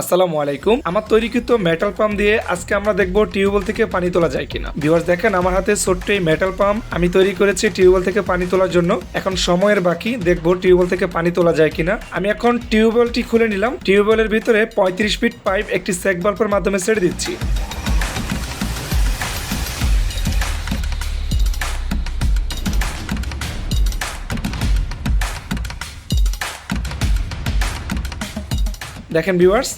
আসসালামু আলাইকুম। আমার তৈরিকৃত মেটাল পাম্প দিয়ে আজকে আমরা দেখব টিউবওয়েল থেকে পানি তোলা যায় কিনা। ভিউয়ার্স দেখেন আমার হাতে ছোট্ট এই মেটাল পাম্প আমি তৈরি করেছি টিউবওয়েল থেকে পানি তোলার জন্য। এখন সময়ের বাকি, দেখব টিউবওয়েল থেকে পানি তোলা যায় কিনা। আমি এখন টিউবওয়েলটি খুলে নিলাম। টিউবওয়েলের ভিতরে পঁয়ত্রিশ ফিট পাইপ একটি সেক বাল্পের মাধ্যমে ছেড়ে দিচ্ছি। দেখেন ভিউয়ার্স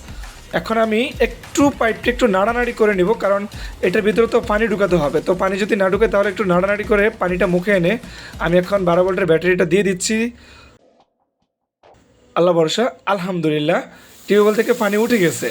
এখন আমি একটু পাইপটা একটু নাড়ানাড়ি করে নিব, কারণ এটার ভিতরে তো পানি ঢুকাতে হবে। তো পানি যদি না ঢুকে তাহলে একটু নাড়ানাড়ি করে পানিটা মুখে এনে আমি এখন বারো ভোল্টের ব্যাটারিটা দিয়ে দিচ্ছি। আল্লাহ বর্ষা আলহামদুলিল্লাহ, টিউবওয়েল থেকে পানি উঠে গেছে।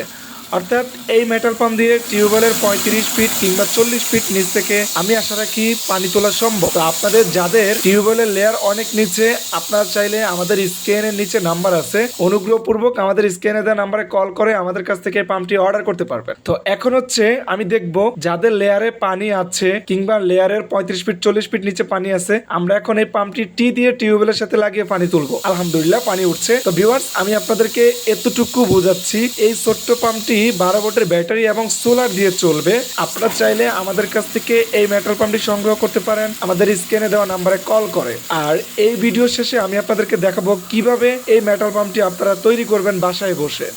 অর্থাৎ এই মেটাল পাম্প দিয়ে টিউবওয়েলের পঁয়ত্রিশ ফিট কিংবা চল্লিশ ফিট নিচ থেকে আমি আশা রাখি পানি তোলা সম্ভব। তো আপনাদের যাদের টিউবওয়েলের লেয়ার অনেক নিচে, আপনারা চাইলে আমাদের স্ক্যানের নিচে নাম্বার আছে। অনুগ্রহপূর্বক আমাদের স্ক্যানে দেওয়া নাম্বারে কল করে আমাদের কাছ থেকে পাম্পটি অর্ডার করতে পারবেন। তো এখন হচ্ছে আমি দেখব যাদের লেয়ারে পানি আছে কিংবা লেয়ারের পঁয়ত্রিশ ফিট চল্লিশ ফিট নিচে পানি আছে, আমরা এখন এই পাম্পটি টি দিয়ে টিউবওয়েলের সাথে লাগিয়ে পানি তুলবো। আলহামদুলিল্লাহ, পানি উঠছে। তো ভিউয়ার্স আমি আপনাদেরকে এতটুকু বোঝাচ্ছি, এই ছোট্ট পাম্পটি বারো ভোল্টের ব্যাটারি এবং সোলার দিয়ে চলবে। আপনারা চাইলে আমাদের কাছ থেকে এই মেট্রোল পাম্পটি সংগ্রহ করতে পারেন। আমাদের স্ক্যানে দেওয়া নাম্বারে কল করে। আর এই ভিডিও শেষে আমি আপনাদেরকে দেখাবো কীভাবে এই মেট্রোল পাম্পটি আপনারা তৈরি করবেন বাসায় বসে।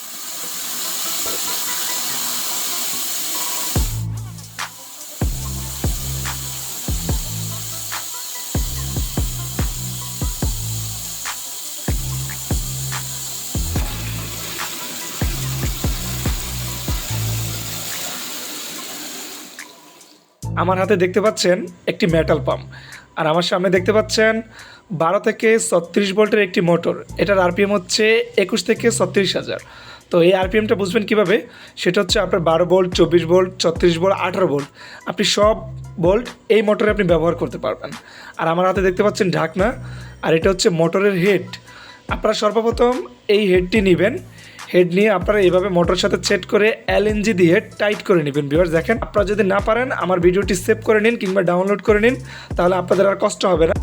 আমার হাতে দেখতে পাচ্ছেন একটি মেটাল পাম্প আর আমার সামনে দেখতে পাচ্ছেন বারো থেকে ছত্রিশ ভোল্টের একটি মোটর এটার আরপিএম হচ্ছে একুশ থেকে ছত্রিশ হাজার। তো এই আরপিএমটা বুঝবেন কীভাবে? সেটা হচ্ছে আপনার বারো ভোল্ট, চব্বিশ ভোল্ট, ছত্রিশ ভোল্ট, আঠারো ভোল্ট। আপনি সব ভোল্ট এই মোটরে আপনি ব্যবহার করতে পারবেন। আর আমার হাতে দেখতে পাচ্ছেন ঢাকনা। আর এটা হচ্ছে মোটরের হেড আপনারা সর্বপ্রথম এই হেডটি নেবেন। হেড নিয়ে আপনারা এভাবে মোটর সাথে সেট করে এলএনজি দিয়ে টাইট করে নেবেন ভিউয়ার্স দেখেন, আপনারা যদি না পারেন, আমার ভিডিওটি সেভ করে নিন কিংবা ডাউনলোড করে নিন, তাহলে আপনাদের আর কষ্ট হবে না।